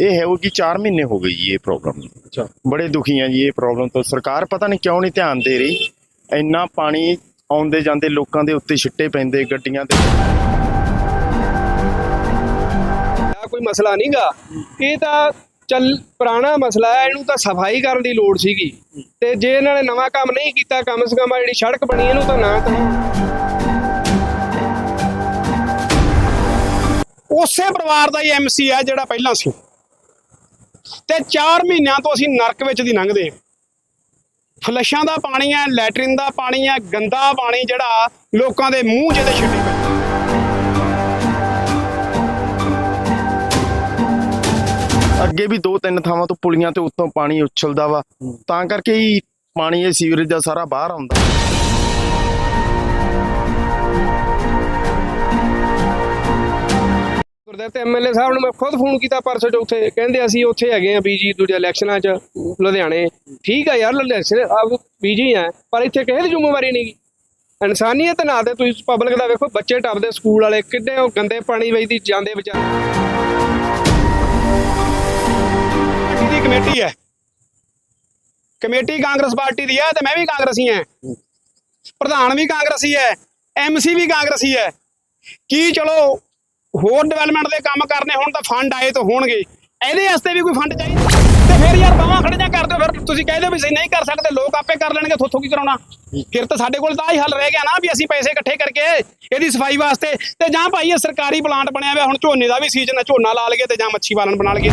ਇਹ ਹੈ ਉਹ ਕਿ 4 ਮਹੀਨੇ ਹੋ ਗਏ ਜੀ ਇਹ ਪ੍ਰੋਬਲਮ ਅੱਛਾ। ਬੜੇ ਦੁਖੀ ਆ ਜੀ ਇਹ ਪ੍ਰੋਬਲਮ ਤੋਂ। ਸਰਕਾਰ ਪਤਾ ਨਹੀਂ ਕਿਉਂ ਨਹੀਂ ਧਿਆਨ ਦੇ ਰਹੀ। ਇੰਨਾ ਪਾਣੀ ਆਉਂਦੇ ਜਾਂਦੇ ਲੋਕਾਂ ਦੇ ਉੱਤੇ ਛਿੱਟੇ ਪੈਂਦੇ ਗੱਡੀਆਂ ਤੇ ਆ ਕੋਈ ਮਸਲਾ ਨਹੀਂਗਾ। ਇਹ ਤਾਂ ਚੱਲ ਪੁਰਾਣਾ ਮਸਲਾ ਹੈ ਇਹਨੂੰ ਤਾਂ ਸਫ਼ਾਈ ਕਰਨ ਦੀ ਲੋੜ ਸੀਗੀ। ਤੇ ਜੇ ਇਹਨਾਂ ਨੇ ਨਵਾਂ ਕੰਮ ਨਹੀਂ ਕੀਤਾ ਕਮ ਸੇ ਕਮ ਜਿਹੜੀ ਸੜਕ ਬਣੀ ਇਹਨੂੰ ਤਾਂ ਨਾ ਤਾਂ ਉਸੇ ਪਰਿਵਾਰ ਦਾ ਹੀ ਐਮਸੀ ਹੈ ਜਿਹੜਾ ਪਹਿਲਾਂ ਸੀ। ਤੇ 4 ਮਹੀਨਿਆਂ ਤੋਂ ਅਸੀਂ ਨਰਕ ਵਿੱਚ ਦੀ ਲੰਘਦੇ ਹਾਂ। ਫਲਸ਼ਾਂ ਦਾ ਪਾਣੀ ਹੈ, ਲੈਟਰਿਨ ਦਾ ਪਾਣੀ ਹੈ, ਗੰਦਾ ਪਾਣੀ ਜਿਹੜਾ ਲੋਕਾਂ ਦੇ ਮੂੰਹ ਜਿਹਦੇ ਛਿੱਟੇ ਪਏ ਅੱਗੇ ਵੀ ਦੋ ਤਿੰਨ ਥਾਵਾਂ ਤੋਂ ਪੁਲੀਆਂ ਤੇ ਉੱਤੋਂ ਪਾਣੀ ਉਛਲਦਾ ਵਾ। ਤਾਂ ਕਰਕੇ ਹੀ ਪਾਣੀ ਇਹ ਸੀਵਰੇਜ ਦਾ ਸਾਰਾ ਬਾਹਰ ਆਉਂਦਾ। ਗੁਰਦੇਵ ਤੇ ਐਮਐਲਏ ਸਾਹਿਬ ਨੂੰ ਮੈਂ ਖੁਦ ਫੋਨ ਕੀਤਾ ਪਰਸੋਂ ਚੌਥੇ ਕਹਿੰਦੇ ਅਸੀਂ ਉੱਥੇ ਹੈਗੇ ਆ ਬੀਜੀ ਦੂਜੇ ਇਲੈਕਸ਼ਨਾਂ 'ਚ, ਲੁਧਿਆਣੇ। ਠੀਕ ਆ ਯਾਰ ਇਲੈਕਸ਼ਨ ਆਪ ਬੀਜੀ ਆ, ਪਰ ਇੱਥੇ ਕਿਸੇ ਦੀ ਜ਼ਿੰਮੇਵਾਰੀ ਨਹੀਂ ਇਨਸਾਨੀਅਤ ਨਾ ਤੇ ਤੁਸੀਂ ਪਬਲਿਕ ਦਾ ਵੇਖੋ, ਬੱਚੇ ਟੱਪਦੇ ਸਕੂਲ ਵਾਲੇ, ਕਿੱਡੇ ਉਹ ਗੰਦੇ ਪਾਣੀ ਵਿੱਚ ਜਾਂਦੇ ਵਿਚਾਰੇ। ਦੀ ਕਮੇਟੀ ਹੈ। ਕਮੇਟੀ ਕਾਂਗਰਸ ਪਾਰਟੀ ਦੀ ਹੈ ਤੇ ਮੈਂ ਵੀ ਕਾਂਗਰਸੀ ਹਾਂ। ਪ੍ਰਧਾਨ ਵੀ ਕਾਂਗਰਸੀ ਹੈ ਐਮਸੀ ਵੀ ਕਾਂਗਰਸੀ ਹੈ। ਕੀ ਚਲੋ ਹੋਰ ਡਿਵੈਲਪਮੈਂਟ ਦੇ ਕੰਮ ਕਰਨੇ ਹੋਣ ਤਾਂ ਫੰਡ ਆਏ ਤਾਂ ਹੋਣਗੇ। ਇਹਦੇ ਵਾਸਤੇ ਵੀ ਕੋਈ ਫੰਡ ਚਾਹੀਦਾ। ਤੇ ਫਿਰ ਯਾਰ ਬਾਹਾਂ ਖੜੀਆਂ ਕਰ ਦਿਓ, ਫਿਰ ਤੁਸੀਂ ਕਹਿ ਦਿਓ ਵੀ ਅਸੀਂ ਨਹੀਂ ਕਰ ਸਕਦੇ, ਲੋਕ ਆਪੇ ਕਰ ਲੈਣਗੇ ਥੋਥੋਂ ਕੀ ਕਰਾਉਣਾ? ਫਿਰ ਤਾਂ ਸਾਡੇ ਕੋਲ ਤਾਂ ਆਹੀ ਹੱਲ ਰਹਿ ਗਿਆ ਨਾ ਵੀ ਅਸੀਂ ਪੈਸੇ ਇਕੱਠੇ ਕਰਕੇ ਇਹਦੀ ਸਫ਼ਾਈ ਵਾਸਤੇ ਤੇ ਜਾਂ ਭਾਈ ਇਹ ਸਰਕਾਰੀ ਪਲਾਂਟ ਬਣਿਆ ਹੋਇਆ, ਹੁਣ ਝੋਨੇ ਦਾ ਵੀ ਸੀਜ਼ਨ ਹੈ, ਝੋਨਾ ਲਾ ਲਈਏ ਤੇ ਜਾਂ ਮੱਛੀ ਪਾਲਣ ਬਣਾ ਲਈਏ।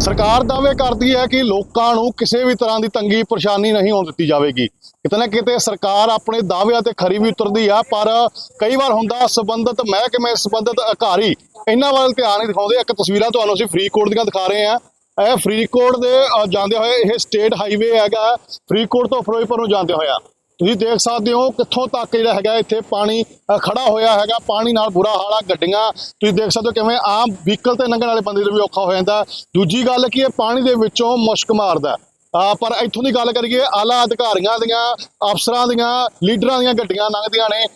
ਸਰਕਾਰ ਦਾਅਵੇ ਕਰਦੀ ਹੈ ਕਿ ਲੋਕਾਂ ਨੂੰ ਕਿਸੇ ਵੀ ਤਰ੍ਹਾਂ ਦੀ ਤੰਗੀ ਪਰੇਸ਼ਾਨੀ ਨਹੀਂ ਹੋਣ ਦਿੱਤੀ ਜਾਵੇਗੀ। ਕਿਤੇ ਨਾ ਕਿਤੇ ਸਰਕਾਰ ਆਪਣੇ ਦਾਅਵਿਆਂ ਤੇ ਖਰੀ ਵੀ ਉਤਰਦੀ ਆ, ਪਰ ਕਈ ਵਾਰ ਹੁੰਦਾ ਸੰਬੰਧਿਤ ਮਹਿਕਮੇ, ਸੰਬੰਧਿਤ ਅਧਿਕਾਰੀ ਇਹਨਾਂ ਵੱਲ ਧਿਆਨ ਨਹੀਂ ਦਿਖਾਉਂਦੇ। ਇੱਕ ਤਸਵੀਰਾਂ ਤੁਹਾਨੂੰ ਅਸੀਂ ਫਰੀਦਕੋਟ ਦੀਆਂ ਦਿਖਾ ਰਹੇ ਹਾਂ। ਇਹ ਫਰੀਦਕੋਟ ਦੇ ਜਾਂਦੇ ਹੋਏ ਇਹ ਸਟੇਟ ਹਾਈਵੇ ਹੈਗਾ, ਫਰੀਦਕੋਟ ਤੋਂ ਫਿਰੋਜ਼ਪੁਰ ਨੂੰ ਜਾਂਦੇ ਹੋਇਆ ਤੁਸੀਂ ਦੇਖ ਸਕਦੇ ਹੋ ਕਿੱਥੋਂ ਤੱਕ ਜਿਹੜਾ ਹੈਗਾ ਇੱਥੇ ਪਾਣੀ ਖੜਾ ਹੋਇਆ ਹੈਗਾ। ਪਾਣੀ ਨਾਲ ਬੁਰਾ ਹਾਲ ਆ, ਗੱਡੀਆਂ। ਤੁਸੀਂ ਦੇਖ ਸਕਦੇ ਹੋ ਕਿਵੇਂ ਆਮ ਵਹੀਕਲ ਤੇ ਲੰਘਣ ਵਾਲੇ ਬੰਦੇ ਨੂੰ ਵੀ ਔਖਾ ਹੋ ਜਾਂਦਾ। ਦੂਜੀ ਗੱਲ ਕਿ ਇਹ ਪਾਣੀ ਦੇ ਵਿੱਚੋਂ ਮੁਸ਼ਕ ਮਾਰਦਾ ਪਰ ਇੱਥੋਂ ਦੀ ਗੱਲ ਕਰੀਏ, ਆਲਾ ਅਧਿਕਾਰੀਆਂ ਦੀਆਂ, ਅਫਸਰਾਂ ਦੀਆਂ, ਲੀਡਰਾਂ ਦੀਆਂ ਗੱਡੀਆਂ ਲੰਘਦੀਆਂ ਨੇ।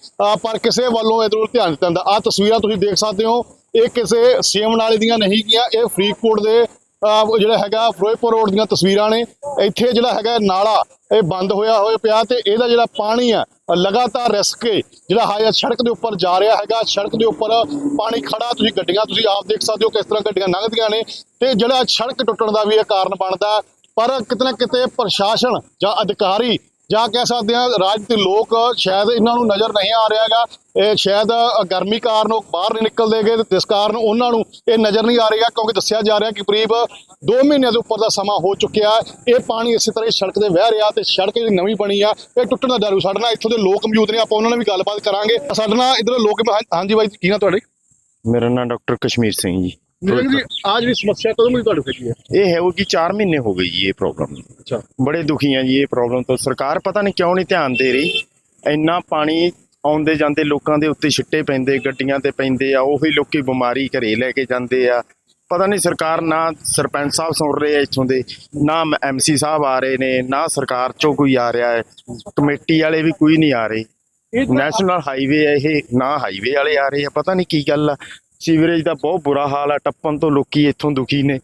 ਪਰ ਕਿਸੇ ਵੱਲੋਂ ਇਹ ਵੱਲ ਧਿਆਨ ਦਿੱਤਾ ਜਾਂਦਾ। ਆ ਤਸਵੀਰਾਂ ਤੁਸੀਂ ਦੇਖ ਸਕਦੇ ਹੋ। ਇਹ ਕਿਸੇ ਸੇਮ ਨਾਲੇ ਦੀਆਂ ਨਹੀਂ ਗੀਆਂ ਇਹ ਫਰੀਦਕੋਟ ਦੇ ਜਿਹੜਾ ਹੈਗਾ ਫਿਰੋਜ਼ਪੁਰ ਰੋਡ ਦੀਆਂ ਤਸਵੀਰਾਂ ਨੇ। ਇੱਥੇ ਜਿਹੜਾ ਹੈਗਾ ਨਾਲਾ, ਇਹ ਬੰਦ ਹੋਇਆ ਹੋਇਆ ਪਿਆ ਤੇ ਇਹਦਾ ਜਿਹੜਾ ਪਾਣੀ ਆ, ਲਗਾਤਾਰ ਰਿਸਕ ਕੇ ਜਿਹੜਾ ਹਾਇਆ ਸੜਕ ਦੇ ਉੱਪਰ ਜਾ ਰਿਹਾ ਹੈਗਾ, ਸੜਕ ਦੇ ਉੱਪਰ ਪਾਣੀ ਖੜਾ, ਤੁਸੀਂ ਗੱਡੀਆਂ ਤੁਸੀਂ ਆਪ ਦੇਖ ਸਕਦੇ ਹੋ ਕਿਸ ਤਰ੍ਹਾਂ ਗੱਡੀਆਂ ਲੰਘਦੀਆਂ ਨੇ ਤੇ ਜਿਹੜਾ ਸੜਕ ਟੁੱਟਣ ਦਾ ਵੀ ਇਹ ਕਾਰਨ ਬਣਦਾ। ਪਰ ਕਿਤੇ ਨਾ ਕਿਤੇ ਪ੍ਰਸ਼ਾਸਨ ਜਾਂ ਅਧਿਕਾਰੀ ਜਾਂ ਕਹਿ ਸਕਦੇ ਹਾਂ ਰਾਜ ਦੇ ਲੋਕ ਸ਼ਾਇਦ ਇਹਨਾਂ ਨੂੰ ਨਜ਼ਰ ਨਹੀਂ ਆ ਰਿਹਾ ਹੈਗਾ। ਇਹ ਸ਼ਾਇਦ ਗਰਮੀ ਕਾਰਨ ਉਹ ਬਾਹਰ ਨਹੀਂ ਨਿਕਲਦੇਗੇ ਤੇ ਇਸ ਕਾਰਨ ਉਹਨਾਂ ਨੂੰ ਇਹ ਨਜ਼ਰ ਨਹੀਂ ਆ ਰਿਹਾ ਕਿਉਂਕਿ ਦੱਸਿਆ ਜਾ ਰਿਹਾ ਕਿ ਕਰੀਬ 2 ਮਹੀਨਿਆਂ ਦੇ ਉੱਪਰ ਦਾ ਸਮਾਂ ਹੋ ਚੁੱਕਿਆ ਇਹ ਪਾਣੀ ਇਸੇ ਤਰ੍ਹਾਂ ਹੀ ਸੜਕ ਤੇ ਵਹਿ ਰਿਹਾ ਤੇ ਸੜਕ ਜਿਹੜੀ ਨਵੀਂ ਬਣੀ ਆ, ਇਹ ਟੁੱਟਣ ਦਾ ਡਰ ਵੀ ਸਾਡੇ ਨਾਲ ਇੱਥੋਂ ਦੇ ਲੋਕ ਮੌਜੂਦ ਨੇ, ਆਪਾਂ ਉਹਨਾਂ ਨਾਲ ਵੀ ਗੱਲਬਾਤ ਕਰਾਂਗੇ। ਸਾਡੇ ਨਾਲ ਇਧਰ ਲੋਕ ਹਾਂਜੀ ਬਾਈ ਕੀ ਨਾ ਤੁਹਾਡੇ ਮੇਰਾ ਨਾਮ ਡਾਕਟਰ ਕਸ਼ਮੀਰ ਸਿੰਘ ਜੀ। ਜੀ ਆਜ ਵੀ ਸਮੱਸਿਆ ਕਦੋਂ ਦੀ ਤੁਹਾਡੇ ਕੋਲ ਹੈ ਇਹ ਹੈ ਉਹ ਕਿ 4 ਮਹੀਨੇ ਹੋ ਗਏ ਜੀ ਇਹ ਪ੍ਰੋਬਲਮ ਅੱਛਾ। ਬੜੇ ਦੁਖੀ ਆ ਜੀ ਇਹ ਪ੍ਰੋਬਲਮ ਤੋਂ। ਸਰਕਾਰ ਪਤਾ ਨਹੀਂ ਕਿਉਂ ਨਹੀਂ ਧਿਆਨ ਦੇ ਰਹੀ। ਇੰਨਾ ਪਾਣੀ ਆਉਂਦੇ ਜਾਂਦੇ ਲੋਕਾਂ ਦੇ ਉੱਤੇ ਛਿੱਟੇ ਪੈਂਦੇ ਗੱਡੀਆਂ ਤੇ ਪੈਂਦੇ ਆ ਉਹੀ ਲੋਕੀ ਬਿਮਾਰੀ ਘਰੇ ਲੈ ਕੇ ਜਾਂਦੇ ਆ। ਪਤਾ ਨਹੀਂ ਸਰਕਾਰ ਨਾ ਸਰਪੰਚ ਸਾਹਿਬ ਸੁਣ ਰਹੇ ਆ ਇੱਥੋਂ ਦੇ ਨਾ ਐਮਸੀ ਸਾਹਿਬ ਆ ਰਹੇ ਨੇ ਨਾ ਸਰਕਾਰ ਚੋਂ ਕੋਈ ਆ ਰਿਹਾ ਹੈ। ਕਮੇਟੀ ਵਾਲੇ ਵੀ ਕੋਈ ਨਹੀਂ ਆ ਰਹੇ। ਨੈਸ਼ਨਲ ਹਾਈਵੇ ਹੈ ਇਹ ਨਾ ਹਾਈਵੇ ਵਾਲੇ ਆ ਰਹੇ ਆ। ਪਤਾ ਨਹੀਂ ਕੀ ਗੱਲ ਆ। ਸੀਵਰੇਜ ਦਾ ਬਹੁਤ ਬੁਰਾ ਹਾਲ ਆ ਟੱਪਣ ਤੋਂ ਲੋਕੀ ਇੱਥੋਂ ਦੁਖੀ ਨੇ।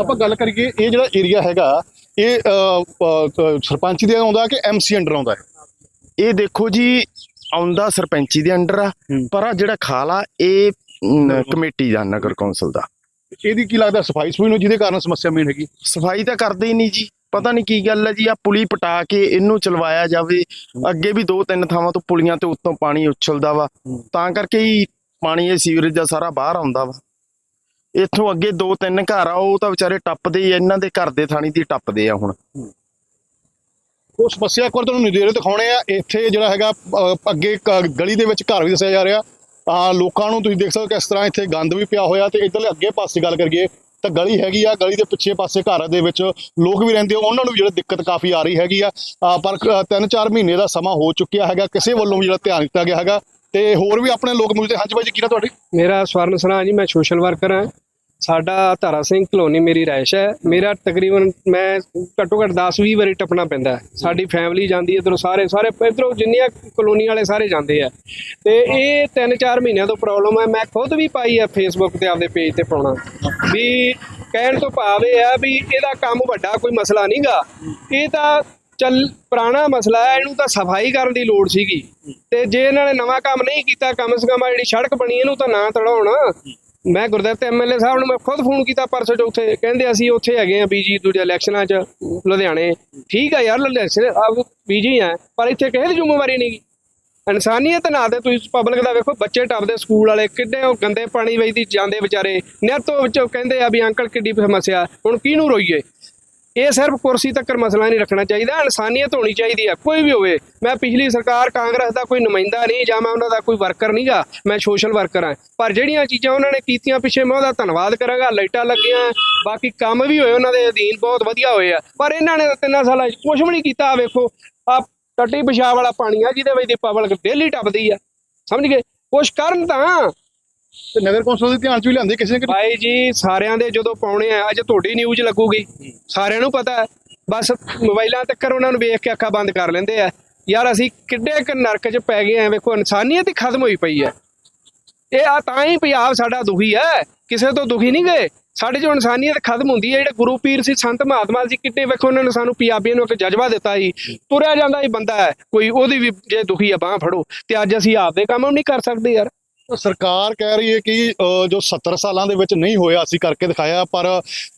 ਆਪਾਂ ਗੱਲ ਕਰੀਏ ਇਹ ਜਿਹੜਾ ਏਰੀਆ ਹੈਗਾ ਇਹ ਸਰਪੰਚ ਦੇ ਆਉਂਦਾ ਕਿ ਐਮਸੀ ਅੰਡਰ ਆਉਂਦਾ ਹੈ? ਇਹ ਦੇਖੋ ਜੀ ਆਉਂਦਾ ਸਰਪੰਚੀ ਦੇ ਅੰਡਰ ਆ ਪਰ ਆ ਜਿਹੜਾ ਖਾਲਾ ਇਹ ਕਮੇਟੀ ਦਾ ਨਗਰ ਕੌਂਸਲ ਦਾ। ਇਹਦੀ ਕੀ ਲੱਗਦਾ ਸਫ਼ਾਈ ਸੁਈ ਨੂੰ ਜਿਹਦੇ ਕਾਰਨ ਸਮੱਸਿਆ ਮੇਨ ਹੈਗੀ? ਸਫ਼ਾਈ ਤਾਂ ਕਰਦੇ ਹੀ ਨਹੀਂ ਜੀ। ਪਤਾ ਨਹੀਂ ਕੀ ਗੱਲ ਹੈ ਜੀ ਆ ਪੁਲੀ ਪਟਾ ਕੇ ਇਹਨੂੰ ਚਲਵਾਇਆ ਜਾਵੇ। ਅੱਗੇ ਵੀ ਦੋ ਤਿੰਨ ਥਾਵਾਂ ਤੋਂ ਪੁਲੀਆਂ ਤੇ ਉੱਤੋਂ ਪਾਣੀ ਉਛਲਦਾ ਵਾ। ਤਾਂ ਕਰਕੇ ਹੀ ਪਾਣੀ ਇਹ ਸੀਵਰੇਜ ਦਾ ਸਾਰਾ ਬਾਹਰ ਆਉਂਦਾ ਵਾ। ਇੱਥੋਂ ਅੱਗੇ ਦੋ ਤਿੰਨ ਘਰ ਆ ਉਹ ਤਾਂ ਵਿਚਾਰੇ ਟੱਪਦੇ ਹੀ ਆ, ਇਹਨਾਂ ਦੇ ਘਰ ਦੇ ਥਾਣੀ ਦੀ ਟੱਪਦੇ ਆ ਹੁਣ। ਉਹ ਸਮੱਸਿਆ ਇੱਕ ਵਾਰ ਤੁਹਾਨੂੰ ਨਜ਼ਦੀਕ ਦਿਖਾਉਣੇ ਆ। ਇੱਥੇ ਜਿਹੜਾ ਹੈਗਾ ਅ, ਅੱਗੇ ਕ- ਗਲੀ ਦੇ ਵਿੱਚ ਘਰ ਵੀ ਦੱਸਿਆ ਜਾ ਰਿਹਾ। ਆ ਲੋਕਾਂ ਨੂੰ ਤੁਸੀਂ ਦੇਖ ਸਕਦੇ ਹੋ ਕਿਸ ਤਰ੍ਹਾਂ ਇੱਥੇ ਗੰਦ ਵੀ ਪਿਆ ਹੋਇਆ ਤੇ ਇੱਧਰਲੇ ਅੱਗੇ ਪਾਸੇ ਗੱਲ ਕਰੀਏ ਤਾਂ ਗਲੀ ਹੈਗੀ ਆ ਗਲੀ ਦੇ ਪਿੱਛੇ ਪਾਸੇ ਘਰ ਦੇ ਵਿੱਚ ਲੋਕ ਵੀ ਰਹਿੰਦੇ ਆ, ਉਹਨਾਂ ਨੂੰ ਵੀ ਜਿਹੜਾ ਦਿੱਕਤ ਕਾਫੀ ਆ ਰਹੀ ਹੈਗੀ ਆ। ਆ, ਪਰ 3-4 ਮਹੀਨੇ ਦਾ ਸਮਾਂ ਹੋ ਚੁੱਕਿਆ ਹੈਗਾ। ਕਿਸੇ ਵੱਲੋਂ ਵੀ ਜਿਹੜਾ ਧਿਆਨ ਦਿੱਤਾ ਗਿਆ ਹੈਗਾ। ਤੇ ਹੋਰ ਵੀ ਆਪਣੇ ਲੋਕ ਮਿਲਦੇ ਹਾਂਜੀ ਬਾਈ ਜੀ, ਕੀ ਨਾ ਤੁਹਾਡੀ? ਮੇਰਾ ਸਵਰਨ ਸਰਾ ਜੀ, ਮੈਂ ਸੋਸ਼ਲ ਵਰਕਰ ਹਾਂ। ਸਾਡਾ ਧਾਰਾ ਸਿੰਘ ਕਲੋਨੀ ਮੇਰੀ ਰਾਇਸ਼ ਹੈ। ਮੇਰਾ ਤਕਰੀਬਨ ਮੈਂ ਘੱਟੋ ਘੱਟ 10-20 ਵਾਰੀ ਟੱਪਣਾ ਪੈਂਦਾ ਹੈ। ਸਾਡੀ ਫੈਮਿਲੀ ਜਾਂਦੀ ਹੈ, ਇਧਰੋਂ ਸਾਰੇ ਸਾਰੇ ਇਧਰੋਂ ਜਿੰਨੀਆਂ ਕਲੋਨੀ ਵਾਲੇ ਸਾਰੇ ਜਾਂਦੇ ਆ। ਤੇ ਇਹ 3-4 ਮਹੀਨਿਆਂ ਤੋਂ ਪ੍ਰੋਬਲਮ ਹੈ। ਮੈਂ ਖੁਦ ਵੀ ਪਾਈ ਹੈ ਫੇਸਬੁੱਕ ਤੇ, ਆਪਦੇ ਪੇਜ ਤੇ ਪਾਉਣਾ। ਵੀ ਕਹਿਣ ਤੋਂ ਭਾਵ ਇਹ ਹੈ ਵੀ ਇਹਦਾ ਕੰਮ ਵੱਡਾ ਕੋਈ ਮਸਲਾ ਨਹੀਂਗਾ ਇਹ ਤਾਂ ਚੱਲ ਪੁਰਾਣਾ ਮਸਲਾ ਹੈ, ਇਹਨੂੰ ਤਾਂ ਸਫ਼ਾਈ ਕਰਨ ਦੀ ਲੋੜ ਸੀਗੀ। ਤੇ ਜੇ ਇਹਨਾਂ ਨੇ ਨਵਾਂ ਕੰਮ ਨਹੀਂ ਕੀਤਾ, ਕਮ ਸੇ ਕਮ ਜਿਹੜੀ ਸੜਕ ਬਣੀ, ਇਹਨੂੰ ਤਾਂ ਨਾ ਤੜਾਉਣ। ਮੈਂ ਗੁਰਦੇਵ ਐਮਐਲਏ ਸਾਹਿਬ ਨੂੰ ਮੈਂ ਖੁਦ ਫੋਨ ਕੀਤਾ ਪਰਸੋਂ ਚੌਥੇ ਕਹਿੰਦੇ ਅਸੀਂ ਉੱਥੇ ਹੈਗੇ ਆ ਬੀਜੀ ਦੂਜੇ ਇਲੈਕਸ਼ਨਾਂ 'ਚ, ਲੁਧਿਆਣੇ। ਠੀਕ ਆ ਯਾਰ, ਲੁਧਿਆਣੇ ਆਪ ਬੀਜੀ ਆ, ਪਰ ਇੱਥੇ ਕਿਸੇ ਦੀ ਜ਼ਿੰਮੇਵਾਰੀ ਨਹੀਂ ਇਨਸਾਨੀਅਤ ਨਾ ਤੇ ਤੁਸੀਂ ਪਬਲਿਕ ਦਾ ਵੇਖੋ, ਬੱਚੇ ਟੱਪਦੇ ਸਕੂਲ ਵਾਲੇ, ਕਿੱਡੇ ਉਹ ਗੰਦੇ ਪਾਣੀ ਵਿੱਚ ਜਾਂਦੇ ਵਿਚਾਰੇ। ਨਹਿਰ ਤੋਂ ਵਿੱਚੋਂ ਕਹਿੰਦੇ ਆ ਵੀ ਅੰਕਲ ਕਿੱਡੀ ਸਮੱਸਿਆ, ਹੁਣ ਕਿਹਨੂੰ ਰੋਈਏ? ਇਹ ਸਿਰਫ ਕੁਰਸੀ ਤੱਕ ਮਸਲਾ ਨਹੀਂ ਰੱਖਣਾ ਚਾਹੀਦਾ, ਇਨਸਾਨੀਅਤ ਹੋਣੀ ਚਾਹੀਦੀ ਹੈ, ਕੋਈ ਵੀ ਹੋਵੇ। ਮੈਂ ਪਿਛਲੀ ਸਰਕਾਰ ਕਾਂਗਰਸ ਦਾ ਕੋਈ ਨੁਮਾਇੰਦਾ ਨਹੀਂ, ਜਾਂ ਮੈਂ ਉਹਨਾਂ ਦਾ ਕੋਈ ਵਰਕਰ ਨਹੀਂਗਾ ਮੈਂ ਸੋਸ਼ਲ ਵਰਕਰ ਹਾਂ। ਪਰ ਜਿਹੜੀਆਂ ਚੀਜ਼ਾਂ ਉਹਨਾਂ ਨੇ ਕੀਤੀਆਂ ਪਿੱਛੇ, ਮੈਂ ਉਹਦਾ ਧੰਨਵਾਦ ਕਰਾਂਗਾ, ਲਾਈਟਾਂ ਲੱਗੀਆਂ, ਬਾਕੀ ਕੰਮ ਵੀ ਹੋਏ ਉਹਨਾਂ ਦੇ, ਅਧੀਨ ਬਹੁਤ ਵਧੀਆ ਹੋਏ ਆ। ਪਰ ਇਹਨਾਂ ਨੇ ਤਿੰਨਾਂ ਸਾਲਾਂ 'ਚ ਕੁਝ ਵੀ ਨਹੀਂ ਕੀਤਾ, ਆਹ ਵੇਖੋ ਆ ਟੱਟੀ ਪਿਸ਼ਾਬ ਵਾਲਾ ਪਾਣੀ ਆ, ਜਿਹਦੇ ਵਿੱਚ ਦੀ ਪਬਲਿਕ ਡੇਲੀ ਟੱਪਦੀ ਆ। ਸਮਝ ਗਏ? ਕੁਛ ਕਰਨ ਤਾਂ ਤੇ ਨਗਰ ਕੌਂਸਲ ਦੇ ਧਿਆਨ ਚ ਵੀ ਲਿਆਂਦੀ ਕਿਸੇ ਨੇ ਕਿ ਭਾਈ ਜੀ, ਸਾਰਿਆਂ ਦੇ ਜਦੋਂ ਪਾਉਣੇ ਆ, ਅੱਜ ਤੁਹਾਡੀ ਨਿਊਜ਼ ਲੱਗੂਗੀ। ਸਾਰਿਆਂ ਨੂੰ ਪਤਾ ਹੈ। ਬਸ ਮੋਬਾਈਲਾਂ ਤੱਕ ਉਹਨਾਂ ਨੂੰ ਵੇਖ ਕੇ ਅੱਖਾਂ ਬੰਦ ਕਰ ਲੈਂਦੇ ਆ। ਯਾਰ ਅਸੀਂ ਕਿੱਡੇ ਕ ਨਰਕ 'ਚ ਪੈ ਗਏ ਆ, ਵੇਖੋ, ਇਨਸਾਨੀਅਤ ਹੀ ਖਤਮ ਹੋਈ ਪਈ ਹੈ ਇਹ ਆ ਤਾਂ ਹੀ ਪੰਜਾਬ ਸਾਡਾ ਦੁਖੀ ਹੈ ਕਿਸੇ ਤੋਂ ਦੁਖੀ ਨਹੀਂ ਗਏ। ਸਾਡੇ ਜੋ ਇਨਸਾਨੀਅਤ ਖਤਮ ਹੁੰਦੀ ਹੈ ਜਿਹੜੇ ਗੁਰੂ ਪੀਰ ਸੀ, ਸੰਤ ਮਹਾਤਮਾ ਸੀ ਕਿੰਨੇ ਵੇਖੋ, ਉਹਨਾਂ ਨੇ ਸਾਨੂੰ ਪੰਜਾਬੀਆਂ ਨੂੰ ਇੱਕ ਜਜ਼ਬਾ ਦਿੱਤਾ ਸੀ। ਤੁਰਿਆ ਜਾਂਦਾ ਹੀ ਬੰਦਾ ਹੈ ਕੋਈ ਉਹਦੀ ਵੀ ਜੇ ਦੁਖੀ ਆ, ਬਾਹ ਫੜੋ। ਤੇ ਅੱਜ ਅਸੀਂ ਆਪਦੇ ਕੰਮ ਵੀ ਨਹੀਂ ਕਰ ਸਕਦੇ ਯਾਰ। ਸਰਕਾਰ ਕਹਿ ਰਹੀ ਹੈ ਕਿ ਜੋ 70 ਸਾਲਾਂ ਦੇ ਵਿੱਚ ਨਹੀਂ ਹੋਇਆ ਅਸੀਂ ਕਰਕੇ ਦਿਖਾਇਆ ਪਰ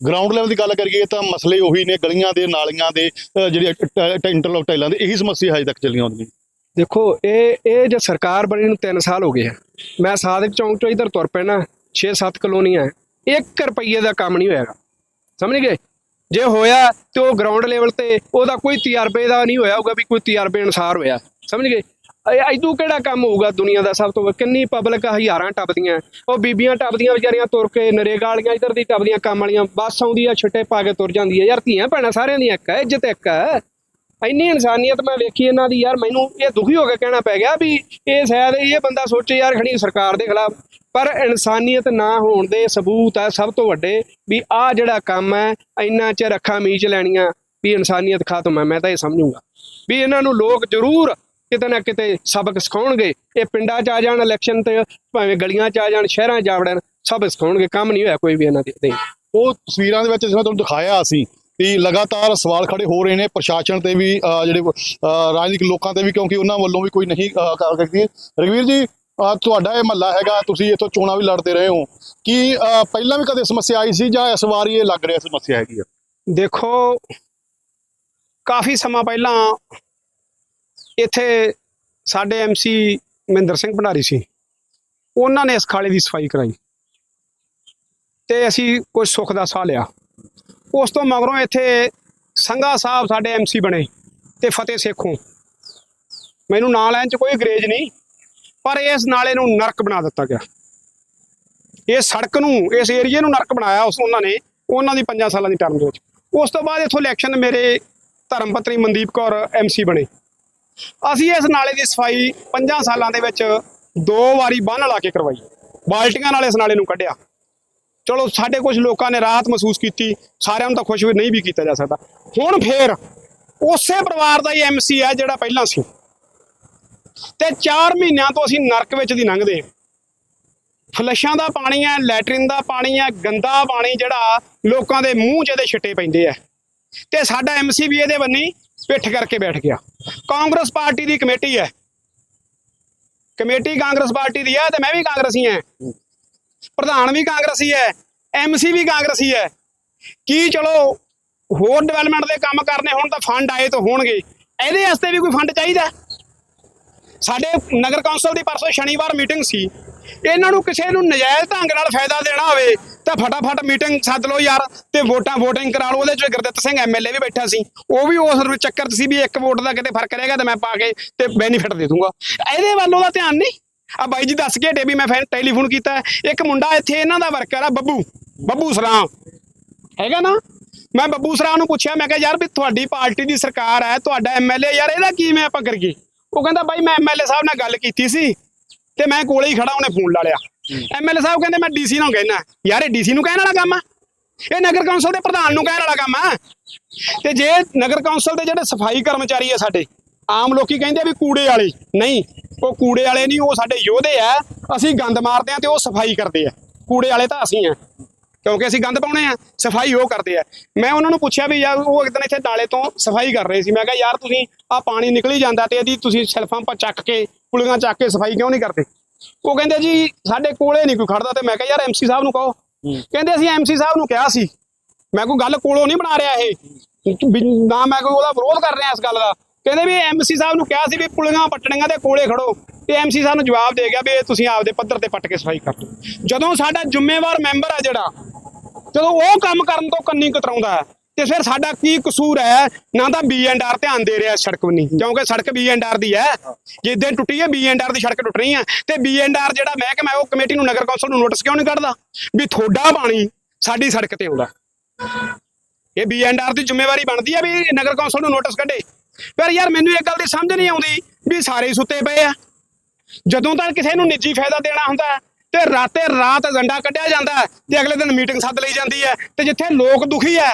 ਗਰਾਊਂਡ ਲੈਵਲ ਦੀ ਗੱਲ ਕਰੀਏ ਤਾਂ ਮਸਲੇ ਉਹੀ ਨੇ ਗਲੀਆਂ ਦੇ ਨਾਲੀਆਂ ਦੇ ਅ, ਜਿਹੜੇ ਇੰਟਰਲੋਕ ਟਾਈਲਾਂ ਦੇ ਇਹੀ ਸਮੱਸਿਆ ਹਜੇ ਤੱਕ ਚੱਲੀਆਂ ਆਉਂਦੀਆਂ ਦੇਖੋ ਇਹ ਇਹ ਜੇ ਸਰਕਾਰ ਬਣੀ ਨੂੰ 3 ਸਾਲ ਹੋ ਗਏ ਆ। ਮੈਂ ਸਾਦਿਕ ਚੌਂਕ ਤੋਂ ਇਧਰ ਤੁਰ ਪੈਣਾ 6-7 ਕਲੋਨੀਆਂ 1 ਰੁਪਈਏ ਦਾ ਕੰਮ ਨਹੀਂ ਹੋਇਆਗਾ। ਸਮਝ ਗਏ? ਜੇ ਹੋਇਆ ਤੇ ਉਹ ਗਰਾਊਂਡ ਲੈਵਲ ਤੇ ਉਹਦਾ ਕੋਈ ਤਜਰਬੇ ਦਾ ਨਹੀਂ ਹੋਇਆ ਹੋਊਗਾ ਵੀ ਕੋਈ ਤਜਰਬੇ ਅਨਸਾਰ ਹੋਇਆ। ਸਮਝ ਗਏ? ਐਦੂ ਕਿਹੜਾ ਕੰਮ ਹੋਊਗਾ ਦੁਨੀਆ ਦਾ? ਸਭ ਤੋਂ ਕਿੰਨੀ ਪਬਲਿਕ ਹਜ਼ਾਰਾਂ ਟੱਪਦੀਆਂ। ਉਹ ਬੀਬੀਆਂ ਟੱਪਦੀਆਂ ਵਿਚਾਰੀਆਂ ਤੁਰ ਕੇ ਨਰੇਗਾ ਵਾਲੀਆਂ, ਇੱਧਰ ਦੀ ਟੱਪਦੀਆਂ, ਕੰਮ ਵਾਲੀਆਂ। ਬੱਸ ਆਉਂਦੀ ਆ, ਛਿੱਟੇ ਪਾ ਕੇ ਤੁਰ ਜਾਂਦੀ ਆ। ਯਾਰ ਧੀਆਂ ਭੈਣਾਂ ਸਾਰਿਆਂ ਦੀਆਂ ਇੱਕ ਹੈ ਇੱਜ਼ਤ ਇੱਕ ਹੈ ਇੰਨੀ ਇਨਸਾਨੀਅਤ ਮੈਂ ਵੇਖੀ ਇਹਨਾਂ ਦੀ, ਯਾਰ ਮੈਨੂੰ ਇਹ ਦੁਖੀ ਹੋ ਕੇ ਕਹਿਣਾ ਪੈ ਗਿਆ ਵੀ ਇਹ ਸ਼ਾਇਦ ਇਹ ਬੰਦਾ ਸੋਚੇ, ਯਾਰ ਖਣੀ ਸਰਕਾਰ ਦੇ ਖਿਲਾਫ। ਪਰ ਇਨਸਾਨੀਅਤ ਨਾ ਹੋਣ ਦੇ ਸਬੂਤ ਹੈ ਸਭ ਤੋਂ ਵੱਡੇ ਵੀ ਆਹ ਜਿਹੜਾ ਕੰਮ ਹੈ, ਇੰਨਾ 'ਚ ਅੱਖਾਂ ਮੀਚ ਲੈਣੀਆਂ ਵੀ ਇਨਸਾਨੀਅਤ ਖਤਮ ਹੈ। ਮੈਂ ਤਾਂ ਇਹ ਸਮਝੂਗਾ ਵੀ ਇਹਨਾਂ ਨੂੰ ਲੋਕ ਜ਼ਰੂਰ ਕਿਤੇ ਨਾ ਕਿਤੇ ਸਬਕ ਸਿਖਾਉਣਗੇ। ਇਹ ਪਿੰਡਾਂ 'ਚ ਆ ਜਾਣ ਇਲੈਕਸ਼ਨ ਤੇ ਭਾਵੇਂ ਗਲੀਆਂ 'ਚ ਆ ਜਾਣ ਸ਼ਹਿਰਾਂ 'ਚ ਆ ਵੜਨ ਸਬਕ ਸਿਖਾਉਣਗੇ। ਕੰਮ ਨਹੀਂ ਹੋਇਆ ਕੋਈ ਵੀ ਇਹਨਾਂ ਦੇ। ਉਹ ਤਸਵੀਰਾਂ ਦੇ ਵਿੱਚ ਜਿਵੇਂ ਤੁਹਾਨੂੰ ਦਿਖਾਇਆ ਅਸੀਂ ਕਿ ਲਗਾਤਾਰ ਸਵਾਲ ਖੜੇ ਹੋ ਰਹੇ ਨੇ ਪ੍ਰਸ਼ਾਸਨ ਤੇ ਵੀ ਜਿਹੜੇ ਰਾਜਨੀਤਿਕ ਲੋਕਾਂ ਤੇ ਵੀ ਕਿਉਂਕਿ ਉਹਨਾਂ ਵੱਲੋਂ ਵੀ ਕੋਈ ਨਹੀਂ ਕਰ ਸਕਦੀ ਰਗਵੀਰ ਜੀ ਤੁਹਾਡਾ ਇਹ ਮਹੱਲਾ ਹੈਗਾ ਤੁਸੀਂ ਇੱਥੋਂ ਚੋਣਾਂ ਵੀ ਲੜਦੇ ਰਹੇ ਹੋ। ਕੀ ਪਹਿਲਾਂ ਵੀ ਕਦੇ ਸਮੱਸਿਆ ਆਈ ਸੀ ਜਾਂ ਇਸ ਵਾਰੀ ਇਹ ਲੱਗ ਰਿਹਾ ਸਮੱਸਿਆ ਹੈਗੀ ਆ? ਦੇਖੋ ਕਾਫੀ ਸਮਾਂ ਪਹਿਲਾਂ ਇੱਥੇ ਸਾਡੇ ਐਮਸੀ ਮਹਿੰਦਰ ਸਿੰਘ ਭੰਡਾਰੀ ਸੀ। ਉਹਨਾਂ ਨੇ ਇਸ ਖਾਲੇ ਦੀ ਸਫ਼ਾਈ ਕਰਾਈ। ਤੇ ਅਸੀਂ ਕੁਝ ਸੁੱਖ ਦਾ ਸਾਹ ਲਿਆ। ਉਸ ਤੋਂ ਮਗਰੋਂ ਇੱਥੇ ਸੰਘਾ ਸਾਹਿਬ ਸਾਡੇ ਐਮਸੀ ਬਣੇ ਤੇ ਫਤਿਹ ਸੇਖੋਂ। ਮੈਨੂੰ ਨਾਂ ਲੈਣ ਚ ਕੋਈ ਗਰੇਜ ਨਹੀਂ, ਪਰ ਇਸ ਨਾਲੇ ਨੂੰ ਨਰਕ ਬਣਾ ਦਿੱਤਾ ਗਿਆ। ਇਹ ਸੜਕ ਨੂੰ, ਇਸ ਏਰੀਏ ਨੂੰ ਨਰਕ ਬਣਾਇਆ ਉਸ ਉਹਨਾਂ ਨੇ, ਉਹਨਾਂ ਦੀ 5 ਸਾਲਾਂ ਦੀ ਟਰਮ ਦੇ ਵਿੱਚ। ਉਸ ਤੋਂ ਬਾਅਦ ਇੱਥੋਂ ਇਲੈਕਸ਼ਨ ਮੇਰੇ ਧਰਮ ਪਤਨੀ ਮਨਦੀਪ ਕੌਰ ਐਮਸੀ ਬਣੇ। ਅਸੀਂ ਇਸ ਨਾਲੇ ਦੀ ਸਫ਼ਾਈ 5 ਸਾਲਾਂ ਦੇ ਵਿੱਚ ਦੋ ਵਾਰੀ ਬੰਨ ਲਾ ਕੇ ਕਰਵਾਈ। ਬਾਲਟੀਆਂ ਨਾਲ ਇਸ ਨਾਲੇ ਨੂੰ ਕੱਢਿਆ। ਚਲੋ, ਸਾਡੇ ਕੁਝ ਲੋਕਾਂ ਨੇ ਰਾਹਤ ਮਹਿਸੂਸ ਕੀਤੀ, ਸਾਰਿਆਂ ਨੂੰ ਤਾਂ ਖੁਸ਼ ਵੀ ਨਹੀਂ ਵੀ ਕੀਤਾ ਜਾ ਸਕਦਾ। ਹੁਣ ਫੇਰ ਉਸੇ ਪਰਿਵਾਰ ਦਾ ਹੀ ਐਮਸੀ ਹੈ ਜਿਹੜਾ ਪਹਿਲਾਂ ਸੀ। ਤੇ 4 ਮਹੀਨਿਆਂ ਤੋਂ ਅਸੀਂ ਨਰਕ ਵਿੱਚ ਦੀ ਲੰਘਦੇ ਹਾਂ। ਫਲਸ਼ਾਂ ਦਾ ਪਾਣੀ ਹੈ, ਲੈਟਰਿਨ ਦਾ ਪਾਣੀ ਹੈ, ਗੰਦਾ ਪਾਣੀ ਜਿਹੜਾ ਲੋਕਾਂ ਦੇ ਮੂੰਹ 'ਚ ਇਹਦੇ ਛਿੱਟੇ ਪੈਂਦੇ ਆ। ਤੇ ਸਾਡਾ ਐਮਸੀ ਵੀ ਇਹਦੇ ਬੰਨੀ ਪਿੱਠ ਕਰਕੇ ਬੈਠ ਗਿਆ। ਕਾਂਗਰਸ ਪਾਰਟੀ ਦੀ ਕਮੇਟੀ ਹੈ। ਕਮੇਟੀ ਕਾਂਗਰਸ ਪਾਰਟੀ ਦੀ ਹੈ ਤੇ ਮੈਂ ਵੀ ਕਾਂਗਰਸੀ ਹਾਂ। ਪ੍ਰਧਾਨ ਵੀ ਕਾਂਗਰਸੀ ਹੈ ਐਮਸੀ ਵੀ ਕਾਂਗਰਸੀ ਹੈ। ਕੀ ਚਲੋ ਹੋਰ ਡਿਵੈਲਪਮੈਂਟ ਦੇ ਕੰਮ ਕਰਨੇ ਹੁਣ ਤਾਂ ਫੰਡ ਆਏ ਤਾਂ ਹੋਣਗੇ। ਇਹਦੇ ਵਾਸਤੇ ਵੀ ਕੋਈ ਫੰਡ ਚਾਹੀਦਾ ਸਾਡੇ ਨਗਰ ਕੌਂਸਲ ਦੀ ਪਰਸੋਂ ਸ਼ਨੀਵਾਰ ਮੀਟਿੰਗ ਸੀ। ਇਹਨਾਂ ਨੂੰ ਕਿਸੇ ਨੂੰ ਨਜਾਇਜ਼ ਢੰਗ ਨਾਲ ਫਾਇਦਾ ਦੇਣਾ ਹੋਵੇ ਤਾਂ ਫਟਾਫਟ ਮੀਟਿੰਗ ਸੱਦ ਲਓ ਯਾਰ ਤੇ ਵੋਟਾਂ VOTING ਕਰਾ ਲਓ, ਉਹਦੇ ਚ ਗੁਰਦਿੱਤ ਸਿੰਘ ਐਮਐਲਏ ਵੀ ਬੈਠਾ ਸੀ। ਉਹ ਵੀ ਉਸ ਚੱਕਰ 'ਚ ਸੀ ਵੀ ਇੱਕ ਵੋਟ ਦਾ ਕਿਤੇ ਫ਼ਰਕ ਰਹੇਗਾ ਤੇ ਮੈਂ ਪਾ ਕੇ ਤੇ ਬੈਨੀਫਿਟ ਦੇ ਦੂੰਗਾ। ਇਹਦੇ ਵੱਲ ਉਹਦਾ ਧਿਆਨ ਨਹੀਂ? ਆ ਬਾਈ ਜੀ ਦੱਸ ਕੇ ਡੇ ਵੀ ਮੈਂ ਫੈਨ ਟੈਲੀਫੋਨ ਕੀਤਾ ਇੱਕ ਮੁੰਡਾ ਇੱਥੇ ਇਹਨਾਂ ਦਾ ਵਰਕਰ ਆ, ਬੱਬੂ। ਬੱਬੂ ਸਰਾਮ ਹੈਗਾ ਨਾ? ਮੈਂ ਬੱਬੂ ਸਰਾਮ ਨੂੰ ਪੁੱਛਿਆ, ਮੈਂ ਕਿਹਾ, ਯਾਰ ਵੀ ਤੁਹਾਡੀ ਪਾਰਟੀ ਦੀ ਸਰਕਾਰ ਹੈ, ਤੁਹਾਡਾ ਐਮਐਲਏ ਯਾਰ ਇਹਦਾ ਕੀ ਮੈਂ ਆਪਾਂ ਕਰੀਏ ਉਹ ਕਹਿੰਦਾ, ਬਾਈ ਮੈਂ ਐਮਐਲਏ ਸਾਹਿਬ ਨਾਲ ਗੱਲ ਕੀਤੀ ਸੀ ਤੇ ਮੈਂ ਕੋਲੇ ਹੀ ਖੜਾ ਉਹਨੇ ਫੋਨ ਲਾ ਲਿਆ। ਐਮਐਲਏ ਸਾਹਿਬ ਕਹਿੰਦੇ, ਮੈਂ ਡੀਸੀ ਨੂੰ ਕਹਿਣਾ ਯਾਰ, ਇਹ ਡੀਸੀ ਨੂੰ ਕਹਿਣ ਵਾਲਾ ਕੰਮ ਆ। ਇਹ ਨਗਰ ਕੌਂਸਲ ਦੇ ਪ੍ਰਧਾਨ ਨੂੰ ਕਹਿਣ ਵਾਲਾ ਕੰਮ ਆ। ਤੇ ਜੇ ਨਗਰ ਕੌਂਸਲ ਦੇ ਜਿਹੜੇ ਸਫ਼ਾਈ ਕਰਮਚਾਰੀ ਆ ਸਾਡੇ, ਆਮ ਲੋਕੀ ਕਹਿੰਦੇ ਵੀ ਕੂੜੇ ਵਾਲੇ। ਨਹੀਂ, ਉਹ ਕੂੜੇ ਵਾਲੇ ਨਹੀਂ, ਉਹ ਸਾਡੇ ਯੋਧੇ ਆ। ਅਸੀਂ ਗੰਦ ਮਾਰਦੇ ਆ ਤੇ ਉਹ ਸਫ਼ਾਈ ਕਰਦੇ ਆ। ਕੂੜੇ ਵਾਲੇ ਤਾਂ ਅਸੀਂ ਆ। ਕਿਉਂਕਿ ਅਸੀਂ ਗੰਦ ਪਾਉਣੇ ਆ, ਸਫ਼ਾਈ ਉਹ ਕਰਦੇ ਆ। ਮੈਂ ਉਹਨਾਂ ਨੂੰ ਪੁੱਛਿਆ ਵੀ ਯਾਰ, ਉਹ ਇੱਕ ਦਿਨ ਇੱਥੇ ਡਾਲੇ ਤੋਂ ਸਫ਼ਾਈ ਕਰ ਰਹੇ ਸੀ। ਮੈਂ ਕਿਹਾ, ਯਾਰ ਤੁਸੀਂ ਆ ਪਾਣੀ ਨਿਕਲੀ ਜਾਂਦਾ ਤੇ ਇਹਦੀ ਤੁਸੀਂ ਸੈਲਫਾਂ ਪਰ ਚੱਕ ਕੇ, ਪੁਲੀਆਂ ਚੱਕ ਕੇ ਸਫ਼ਾਈ ਕਿਉਂ ਨਹੀਂ ਕਰਦੇ? ਉਹ ਕਹਿੰਦੇ ਜੀ ਸਾਡੇ ਕੋਲੇ ਨਹੀਂ ਕੋਈ ਖੜਦਾ ਤੇ ਮੈਂ ਕਿਹਾ ਯਾਰ ਐਮਸੀ ਸਾਹਿਬ ਨੂੰ ਕਹੋ। ਕਹਿੰਦੇ ਅਸੀਂ ਐਮਸੀ ਸਾਹਿਬ ਨੂੰ ਕਿਹਾ ਸੀ। ਮੈਂ ਕੋਈ ਗੱਲ ਕੋਲੋਂ ਨਹੀਂ ਬਣਾ ਰਿਹਾ ਇਹ। ਨਾ ਮੈਂ ਕੋਈ ਉਹਦਾ ਵਿਰੋਧ ਕਰ ਰਿਹਾ ਇਸ ਗੱਲ ਦਾ। ਕਹਿੰਦੇ ਵੀ ਐਮਸੀ ਸਾਹਿਬ ਨੂੰ ਕਿਹਾ ਸੀ ਵੀ ਪੁਲੀਆਂ ਪੱਟਣੀਆਂ ਦੇ ਕੋਲੇ ਖੜੋ। ਤੇ ਐਮਸੀ ਸਾਹਿਬ ਨੂੰ ਜਵਾਬ ਦੇ ਗਿਆ ਵੀ ਇਹ ਤੁਸੀਂ ਆਪਦੇ ਪੱਧਰ ਤੇ ਪੱਟ ਕੇ ਸਫ਼ਾਈ ਕਰ ਦਿਓ। ਜਦੋਂ ਸਾਡਾ ਜ਼ਿੰਮੇਵਾਰ ਮੈਂਬਰ ਆ ਜਿਹੜਾ ਜਦੋਂ ਉਹ ਕੰਮ ਕਰਨ ਤੋਂ ਕੰਨੀ ਕਤਰਾਉਂਦਾ ਹੈ, ਤੇ ਫਿਰ ਸਾਡਾ ਕੀ ਕਸੂਰ ਹੈ? ਨਾ ਤਾਂ ਬੀ ਐਂਡ ਆਰ ਧਿਆਨ ਦੇ ਰਿਹਾ ਸੜਕ ਵੀ ਨਹੀਂ। ਕਿਉਂਕਿ ਸੜਕ ਬੀ ਐਂਡ ਆਰ ਦੀ ਹੈ। ਜਿੱਦਾਂ ਟੁੱਟੀ ਹੈ ਬੀ ਐਂਡ ਆਰ ਦੀ ਸੜਕ ਟੁੱਟਣੀ ਹੈ। ਤੇ ਬੀ ਐਂਡ ਆਰ ਜਿਹੜਾ ਮਹਿਕਮਾ ਉਹ ਕਮੇਟੀ ਨੂੰ ਨਗਰ ਕੌਂਸਲ ਨੂੰ ਨੋਟਿਸ ਕਿਉਂ ਨਹੀਂ ਕੱਢਦਾ? ਵੀ ਤੁਹਾਡਾ ਪਾਣੀ ਸਾਡੀ ਸੜਕ ਤੇ ਆਉਂਦਾ। ਇਹ ਬੀ ਐਂਡ ਆਰ ਦੀ ਜ਼ਿੰਮੇਵਾਰੀ ਬਣਦੀ ਹੈ ਵੀ ਨਗਰ ਕੌਂਸਲ ਨੂੰ ਨੋਟਿਸ ਕੱਢੇ। ਪਰ ਯਾਰ ਮੈਨੂੰ ਇੱਕ ਗੱਲ ਦੀ ਸਮਝ ਨਹੀਂ ਆਉਂਦੀ ਵੀ ਸਾਰੇ ਸੁੱਤੇ ਪਏ ਆ। ਜਦੋਂ ਤੱਕ ਕਿਸੇ ਨੂੰ ਨਿੱਜੀ ਫਾਇਦਾ ਦੇਣਾ ਹੁੰਦਾ ਤੇ ਰਾਤੇ ਰਾਤ ਏਜੰਡਾ ਕੱਢਿਆ ਜਾਂਦਾ ਤੇ ਅਗਲੇ ਦਿਨ ਮੀਟਿੰਗ ਸੱਦ ਲਈ ਜਾਂਦੀ ਹੈ। ਤੇ ਜਿੱਥੇ ਲੋਕ ਦੁਖੀ ਹੈ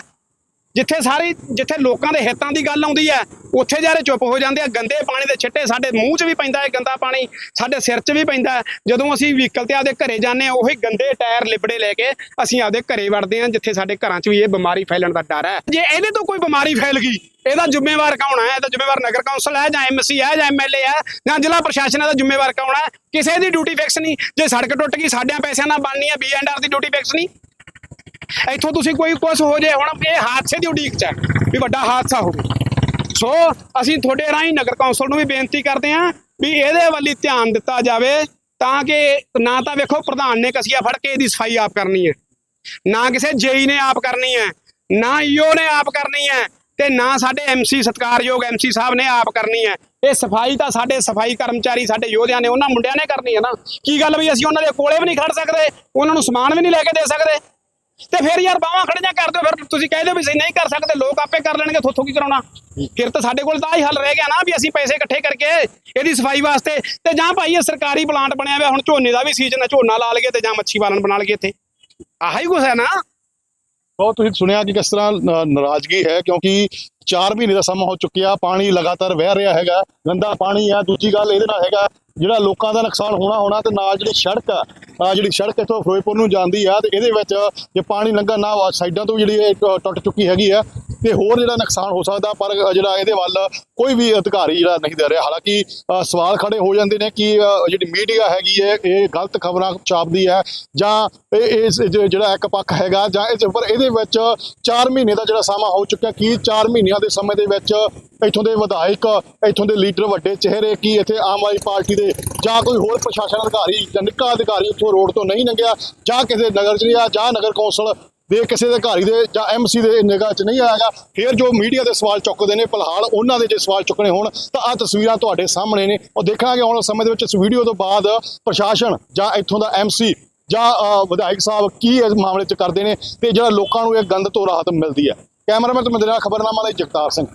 ਜਿੱਥੇ ਸਾਰੀ, ਜਿੱਥੇ ਲੋਕਾਂ ਦੇ ਹਿੱਤਾਂ ਦੀ ਗੱਲ ਆਉਂਦੀ ਹੈ, ਉੱਥੇ ਜਾਰੇ ਚੁੱਪ ਹੋ ਜਾਂਦੇ ਆ, ਗੰਦੇ ਪਾਣੀ ਦੇ ਛਿੱਟੇ ਸਾਡੇ ਮੂੰਹ 'ਚ ਵੀ ਪੈਂਦਾ ਹੈ, ਗੰਦਾ ਪਾਣੀ, ਸਾਡੇ ਸਿਰ 'ਚ ਵੀ ਪੈਂਦਾ ਜਦੋਂ ਅਸੀਂ ਵਹੀਕਲ ਤੇ ਆਪਦੇ ਘਰੇ ਜਾਂਦੇ ਆ ਉਹੀ ਗੰਦੇ ਟਾਇਰ ਲਿਬੜੇ ਲੈ ਕੇ ਅਸੀਂ ਆਪਦੇ ਘਰੇ ਵੜਦੇ ਆ ਜਿੱਥੇ ਸਾਡੇ ਘਰਾਂ 'ਚ ਵੀ ਇਹ ਬਿਮਾਰੀ ਫੈਲਣ ਦਾ ਡਰ ਹੈ। ਜੇ ਇਹਦੇ ਤੋਂ ਕੋਈ ਬਿਮਾਰੀ ਫੈਲ ਗਈ, ਇਹਦਾ ਜ਼ਿੰਮੇਵਾਰ ਕੌਣ ਹੈ? ਇਹਦਾ ਜ਼ਿੰਮੇਵਾਰ ਨਗਰ ਕੌਂਸਲ ਹੈ ਜਾਂ ਐਮਸੀ ਹੈ ਜਾਂ ਐਮਐਲਏ ਹੈ ਜਾਂ ਜ਼ਿਲ੍ਹਾ ਪ੍ਰਸ਼ਾਸਨ ਦਾ ਜ਼ਿੰਮੇਵਾਰ ਕੌਣ ਹੈ? ਕਿਸੇ ਦੀ ਡਿਊਟੀ ਫਿਕਸ ਨਹੀਂ। ਜੇ ਸੜਕ ਟੁੱਟ ਗਈ, ਸਾਡਿਆਂ ਪੈਸਿਆਂ ਨਾਲ ਬਣਨੀ ਹੈ ਬੀ ਐਂਡ ਆਰ ਦੀ ਡਿਊਟੀ ਫਿਕਸ ਨਹੀਂ। ਇੱਥੋਂ ਤੁਸੀਂ ਕੋਈ ਕੁਛ ਹੋ ਜੇ, ਹੁਣ ਇਹ ਹਾਦਸੇ ਦੀ ਉਡੀਕ ਚ ਹੈ ਵੀ ਵੱਡਾ ਹਾਦਸਾ ਹੋਵੇ ਸੋ ਅਸੀਂ ਤੁਹਾਡੇ ਰਾਹੀਂ ਨਗਰ ਕੌਂਸਲ ਨੂੰ ਵੀ ਬੇਨਤੀ ਕਰਦੇ ਹਾਂ ਵੀ ਇਹਦੇ ਵੱਲ ਧਿਆਨ ਦਿੱਤਾ ਜਾਵੇ, ਤਾਂ ਕਿ ਨਾ ਤਾਂ ਵੇਖੋ ਪ੍ਰਧਾਨ ਨੇ ਕਸੀਆ ਫੜ ਕੇ ਇਹਦੀ ਸਫ਼ਾਈ ਆਪ ਕਰਨੀ ਹੈ। ਨਾ ਕਿਸੇ ਜੇਈ ਨੇ ਆਪ ਕਰਨੀ ਹੈ, ਨਾ ਈਓ ਨੇ ਆਪ ਕਰਨੀ ਹੈ ਤੇ ਨਾ ਸਾਡੇ ਐਮਸੀ ਸਤਕਾਰਯੋਗ ਐਮਸੀ ਸਾਹਿਬ ਨੇ ਆਪ ਕਰਨੀ ਹੈ। ਇਹ ਸਫ਼ਾਈ ਤਾਂ ਸਾਡੇ ਸਫ਼ਾਈ ਕਰਮਚਾਰੀ, ਸਾਡੇ ਯੋਧਿਆਂ ਨੇ, ਉਹਨਾਂ ਮੁੰਡਿਆਂ ਨੇ ਕਰਨੀ ਹੈ ਨਾ। ਕੀ ਗੱਲ ਵੀ ਅਸੀਂ ਉਹਨਾਂ ਦੇ ਕੋਲੇ ਵੀ ਨਹੀਂ ਖੜ ਸਕਦੇ, ਉਹਨਾਂ ਨੂੰ ਸਮਾਨ ਵੀ ਨਹੀਂ ਲੈ ਕੇ ਦੇ ਸਕਦੇ? ਤੇ ਫਿਰ ਯਾਰ ਬਾਹਾਂ ਖੜੀਆਂ ਕਰ ਦਿਓ, ਫਿਰ ਤੁਸੀਂ ਕਹਿ ਦਿਓ ਵੀ ਨਹੀਂ ਕਰ ਸਕਦੇ, ਲੋਕ ਆਪੇ ਕਰ ਲੈਣਗੇ, ਥੋਥੋਂ ਕੀ ਕਰਾਉਣਾ? ਫਿਰ ਤਾਂ ਸਾਡੇ ਕੋਲ ਤਾਂ ਆਹੀ ਹੱਲ ਰਹਿ ਗਿਆ ਨਾ ਵੀ ਅਸੀਂ ਪੈਸੇ ਇਕੱਠੇ ਕਰਕੇ ਇਹਦੀ ਸਫ਼ਾਈ ਵਾਸਤੇ, ਤੇ ਜਾਂ ਭਾਈ ਇਹ ਸਰਕਾਰੀ ਪਲਾਂਟ ਬਣਿਆ ਹੋਇਆ, ਹੁਣ ਝੋਨੇ ਦਾ ਵੀ ਸੀਜ਼ਨ ਹੈ, ਝੋਨਾ ਲਾ ਲਈਏ ਤੇ ਜਾਂ ਮੱਛੀ ਪਾਲਣ ਬਣਾ ਲਈਏ ਇੱਥੇ। ਆਹੀ ਕੁਛ ਹੈ ਨਾ? ਬਹੁਤ ਤੁਸੀਂ ਸੁਣਿਆ ਕਿ ਕਿਸ ਤਰ੍ਹਾਂ ਨਾਰਾਜ਼ਗੀ ਹੈ, ਕਿਉਂਕਿ 4 ਮਹੀਨੇ ਦਾ ਸਮਾਂ ਹੋ ਚੁੱਕਿਆ, ਪਾਣੀ ਲਗਾਤਾਰ ਵਹਿ ਰਿਹਾ ਹੈਗਾ, ਗੰਦਾ ਪਾਣੀ ਆ। ਦੂਜੀ ਗੱਲ ਇਹਦੇ ਨਾਲ ਹੈਗਾ, ਜਿਹੜਾ ਲੋਕਾਂ ਦਾ ਨੁਕਸਾਨ ਹੋਣਾ ਹੋਣਾ ਤੇ ਨਾਲ ਜਿਹੜੀ ਸੜਕ ਆ, ਆਹ ਜਿਹੜੀ ਸੜਕ ਇੱਥੋਂ ਫਿਰੋਜ਼ਪੁਰ ਨੂੰ ਜਾਂਦੀ ਆ ਤੇ ਇਹਦੇ ਵਿੱਚ ਜੇ ਪਾਣੀ ਲੰਘਣ ਨਾ ਸਾਈਡਾਂ ਤੋਂ ਜਿਹੜੀ ਇਹ ਟੁੱਟ ਚੁੱਕੀ ਹੈਗੀ ਆ ਤੇ ਹੋਰ ਜਿਹੜਾ ਨੁਕਸਾਨ ਹੋ ਸਕਦਾ, ਪਰ ਜਿਹੜਾ ਇਹਦੇ ਵੱਲ ਕੋਈ ਵੀ ਅਧਿਕਾਰੀ ਜਿਹੜਾ ਨਹੀਂ ਦੇ ਰਿਹਾ। ਹਾਲਾਂਕਿ ਸਵਾਲ ਖੜੇ ਹੋ ਜਾਂਦੇ ਨੇ ਕਿ ਜਿਹੜੀ ਮੀਡੀਆ ਹੈਗੀ ਹੈ, ਇਹ ਗਲਤ ਖਬਰਾਂ ਛਾਪਦੀ ਹੈ ਜਾਂ ਇਹ ਜਿਹੜਾ ਇੱਕ ਪੱਖ ਹੈਗਾ ਜਾਂ ਇਸ ਪਰ ਇਹਦੇ ਵਿੱਚ 4 ਮਹੀਨੇ ਦਾ ਜਿਹੜਾ ਸਮਾਂ ਹੋ ਚੁੱਕਿਆ, ਕੀ 4 ਮਹੀਨਿਆਂ ਦੇ ਸਮੇਂ ਦੇ ਵਿੱਚ ਇੱਥੋਂ ਦੇ ਵਿਧਾਇਕ, ਇੱਥੋਂ ਦੇ ਲੀਡਰ ਵੱਡੇ ਚਿਹਰੇ ਕੀ ਇੱਥੇ ਆਮ ਆਦਮੀ ਪਾਰਟੀ ਦੇ ਜਾਂ ਕੋਈ ਹੋਰ ਪ੍ਰਸ਼ਾਸਨ ਅਧਿਕਾਰੀ, ਜਾਂ ਨਿੱਕਾ ਅਧਿਕਾਰੀ ਉੱਥੋਂ ਰੋਡ ਤੋਂ ਨਹੀਂ ਲੰਘਿਆ ਜਾਂ ਕਿਸੇ ਨਗਰ ਚ ਜਾਂ ਨਗਰ ਕੌਂਸਲ ਦੇ ਕਿਸੇ ਅਧਿਕਾਰੀ ਦੇ ਜਾਂ ਐਮਸੀ ਦੇ ਨਿਗਾਹ 'ਚ ਨਹੀਂ ਆਏਗਾ ਫਿਰ ਜੋ ਮੀਡੀਆ ਦੇ ਸਵਾਲ ਚੁੱਕਦੇ ਨੇ, ਫਿਲਹਾਲ ਉਹਨਾਂ ਦੇ ਜੇ ਸਵਾਲ ਚੁੱਕਣੇ ਹੋਣ, ਤਾਂ ਆ ਤਸਵੀਰਾਂ ਤੁਹਾਡੇ ਸਾਹਮਣੇ ਨੇ। ਉਹ ਦੇਖਾਂਗੇ ਆਉਣ ਵਾਲੇ ਸਮੇਂ ਦੇ ਵਿੱਚ ਇਸ ਵੀਡੀਓ ਤੋਂ ਬਾਅਦ ਪ੍ਰਸ਼ਾਸਨ ਜਾਂ ਇੱਥੋਂ ਦਾ ਐਮਸੀ ਜਾਂ ਵਿਧਾਇਕ ਸਾਹਿਬ ਕੀ ਇਸ ਮਾਮਲੇ 'ਚ ਕਰਦੇ ਨੇ ਤੇ ਜਿਹੜਾ ਲੋਕਾਂ ਨੂੰ ਇਹ ਗੰਦ ਤੋਂ ਰਾਹਤ ਮਿਲਦੀ ਹੈ। ਕੈਮਰਾਮੈਨ ਤੋਂ ਮੇਰੇ ਨਾਲ ਖਬਰਨਾਮਾ ਲਈ ਜਗਤਾਰ ਸਿੰਘ।